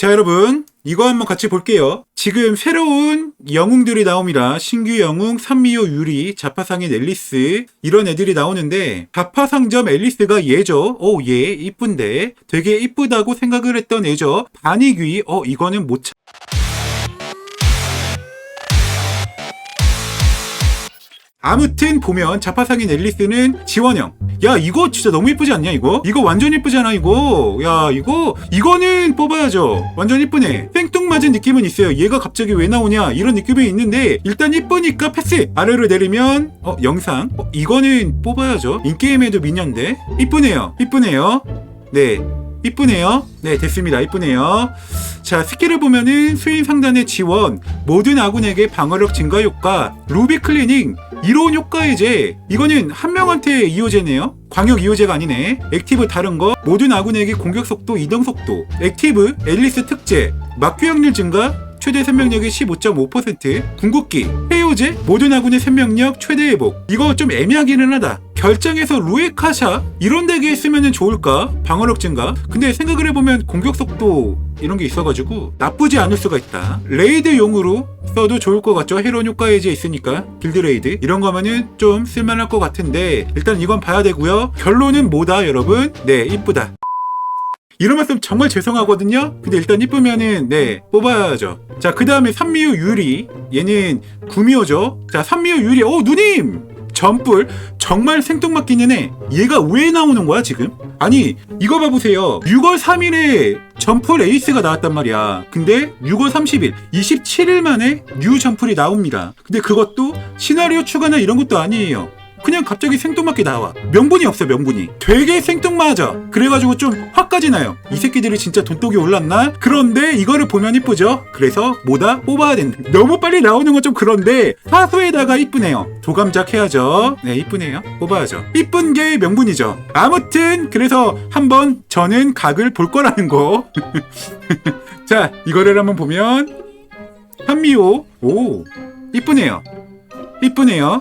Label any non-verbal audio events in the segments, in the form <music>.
자, 여러분. 이거 한번 같이 볼게요. 지금 새로운 영웅들이 나옵니다. 신규 영웅, 산미호 유리, 자파상인 앨리스, 이런 애들이 나오는데, 자파상점 앨리스가 얘죠. 오, 얘, 이쁜데. 되게 이쁘다고 생각을 했던 애죠. 반이귀, 어, 이거는 못 참. 아무튼 보면 자파상인 앨리스는 지원형. 야 이거 진짜 너무 이쁘지 않냐 이거? 이거 완전 이쁘잖아 이거. 야 이거 이거는 뽑아야죠. 완전 이쁘네. 생뚱맞은 느낌은 있어요. 얘가 갑자기 왜 나오냐 이런 느낌이 있는데 일단 이쁘니까 패스. 아래로 내리면 어 영상. 어, 이거는 뽑아야죠. 인게임에도 미녀인데 이쁘네요. 이쁘네요. 네. 이쁘네요. 네, 됐습니다. 이쁘네요. 자, 스킬을 보면은 수인 상단의 지원, 모든 아군에게 방어력 증가 효과, 루비 클리닝, 이로운 효과 해제. 이거는 한 명한테 이호제네요. 광역 이호제가 아니네. 액티브 다른 거, 모든 아군에게 공격 속도, 이동 속도, 액티브, 앨리스 특제, 막규 확률 증가, 최대 생명력의 15.5%, 궁극기, 해요제, 모든 아군의 생명력 최대 회복. 이거 좀 애매하기는 하다. 결정해서 루에카샤 이런 덱에 쓰면 좋을까? 방어력 증가. 근데 생각을 해보면 공격 속도 이런 게 있어가지고 나쁘지 않을 수가 있다. 레이드 용으로 써도 좋을 것 같죠? 헤론 효과 해제 있으니까 길드 레이드 이런 거면은 좀 쓸만할 것 같은데 일단 이건 봐야 되고요. 결론은 뭐다 여러분? 네 이쁘다. 이런 말씀 정말 죄송하거든요. 근데 일단 이쁘면은 네 뽑아야죠. 자 그 다음에 산미유 유리 얘는 구미호죠. 자 산미유 유리 오 누님 점뿔 정말 생뚱맞기는 해. 얘가 왜 나오는 거야 지금? 아니 이거 봐보세요. 6월 3일에 점풀 에이스가 나왔단 말이야. 근데 6월 30일, 27일 만에 뉴 점풀이 나옵니다. 근데 그것도 시나리오 추가나 이런 것도 아니에요. 그냥 갑자기 생뚱맞게 나와. 명분이 없어, 명분이. 되게 생뚱맞아. 그래가지고 좀 화까지 나요. 이 새끼들이 진짜 돈독이 올랐나? 그런데 이거를 보면 이쁘죠? 그래서 뭐다? 뽑아야 된다. 너무 빨리 나오는 건 좀 그런데 사수에다가 이쁘네요. 도감작 해야죠. 네, 이쁘네요. 뽑아야죠. 이쁜 게 명분이죠. 아무튼 그래서 한번 저는 각을 볼 거라는 거. <laughs> 자, 이거를 한번 보면 한미호. 오, 이쁘네요. 이쁘네요.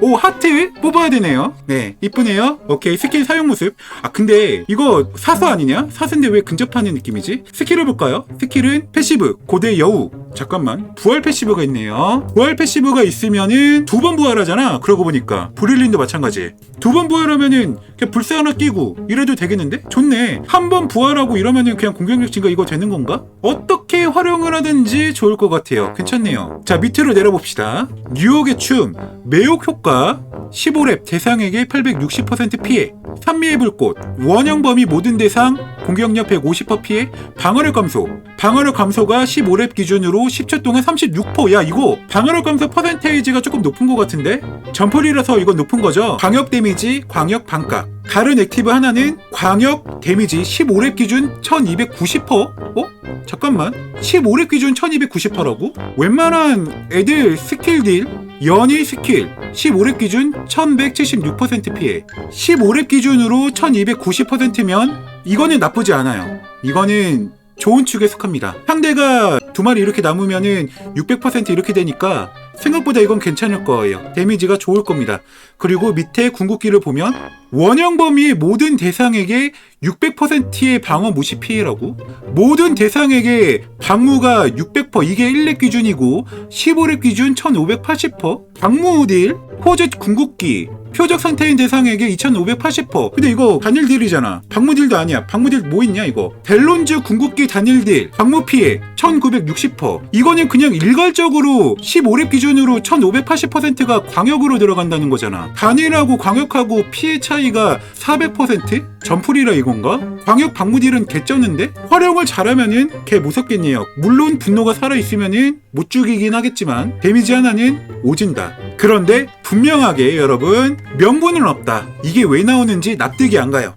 오 하트 뽑아야 되네요. 네 이쁘네요. 오케이 스킬 사용 모습. 아 근데 이거 사수 아니냐? 사수인데 왜 근접하는 느낌이지? 스킬을 볼까요? 스킬은 패시브 고대 여우 잠깐만 부활 패시브가 있네요. 부활 패시브가 있으면은 두 번 부활하잖아. 그러고 보니까 브릴린도 마찬가지. 두 번 부활하면은 그냥 불사 하나 끼고 이래도 되겠는데? 좋네. 한 번 부활하고 이러면은 그냥 공격력 증가 이거 되는 건가? 어떻게 활용을 하든지 좋을 것 같아요. 괜찮네요. 자 밑으로 내려봅시다. 뉴욕의 춤 매혹 효과 15렙 대상에게 860% 피해 산미의 불꽃 원형 범위 모든 대상 공격력 150% 피해 방어력 감소 방어력 감소가 15렙 기준으로 10초 동안 36%야 이거 방어력 감소 퍼센테이지가 조금 높은 것 같은데 점플이라서 이건 높은 거죠 광역 데미지 광역 반각 다른 액티브 하나는 광역 데미지 15렙 기준 1290%? 어? 잠깐만 15렙 기준 1290%라고? 웬만한 애들 스킬 딜 연이 스킬 15렙 기준 1176% 피해. 15렙 기준으로 1290%면 이거는 나쁘지 않아요. 이거는 좋은 축에 속합니다. 상대가 두 마리 이렇게 남으면은 600% 이렇게 되니까 생각보다 이건 괜찮을 거예요. 데미지가 좋을 겁니다. 그리고 밑에 궁극기를 보면 원형 범위의 모든 대상에게 600%의 방어 무시 피해라고? 모든 대상에게 방무가 600% 이게 1렙 기준이고 15렙 기준 1580% 방무 딜? 호재 궁극기. 표적 상태인 대상에게 2580% 근데 이거 단일 딜이잖아. 방무 딜도 아니야. 방무 딜 뭐 있냐 이거? 델론즈 궁극기 단일 딜. 방무 피해 1960% 이거는 그냥 일괄적으로 15렙 기준으로 1580%가 광역으로 들어간다는 거잖아. 단일하고 광역하고 피해 차이 가 400% 점풀이라 이건가? 광역 방무딜은 개쩌는데? 활용을 잘하면은 개 무섭겠네요. 물론 분노가 살아있으면은 못 죽이긴 하겠지만 데미지 하나는 오진다. 그런데 분명하게 여러분 명분은 없다. 이게 왜 나오는지 납득이 안 가요.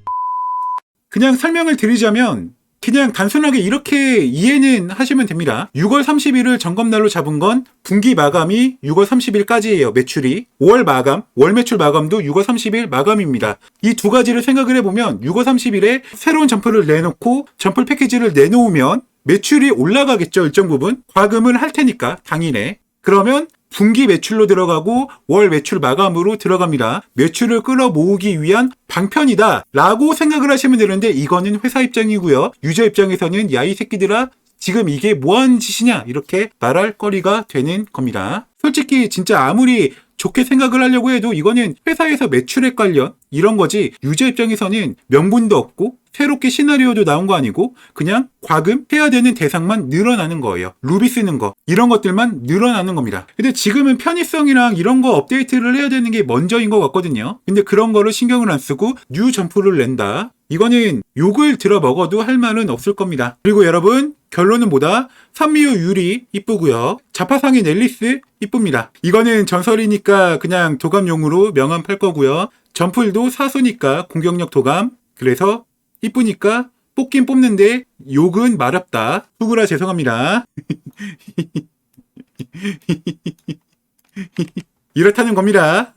그냥 설명을 드리자면 그냥 단순하게 이렇게 이해는 하시면 됩니다. 6월 30일을 점검날로 잡은 건 분기 마감이 6월 30일까지예요. 매출이. 5월 마감, 월 매출 마감도 6월 30일 마감입니다. 이 두 가지를 생각을 해보면 6월 30일에 새로운 점프를 내놓고 점프 패키지를 내놓으면 매출이 올라가겠죠. 일정 부분. 과금을 할 테니까 당일에. 그러면 분기 매출로 들어가고 월 매출 마감으로 들어갑니다. 매출을 끌어 모으기 위한 방편이다 라고 생각을 하시면 되는데 이거는 회사 입장이고요. 유저 입장에서는 야 이 새끼들아 지금 이게 뭐하는 짓이냐 이렇게 말할 거리가 되는 겁니다. 솔직히 진짜 아무리 좋게 생각을 하려고 해도 이거는 회사에서 매출액 관련 이런 거지 유저 입장에서는 명분도 없고 새롭게 시나리오도 나온 거 아니고 그냥 과금 해야 되는 대상만 늘어나는 거예요. 루비 쓰는 거 이런 것들만 늘어나는 겁니다. 근데 지금은 편의성이랑 이런 거 업데이트를 해야 되는 게 먼저인 것 같거든요. 근데 그런 거를 신경을 안 쓰고 뉴 점프를 낸다. 이거는 욕을 들어 먹어도 할 말은 없을 겁니다. 그리고 여러분 결론은 뭐다? 산미유 유리 이쁘고요. 자파상인 앨리스 이쁩니다. 이거는 전설이니까 그냥 도감용으로 명함 팔 거고요. 점플도 사수니까 공격력 도감. 그래서 이쁘니까 뽑긴 뽑는데 욕은 마렵다. 후구라 죄송합니다. <laughs> 이렇다는 겁니다.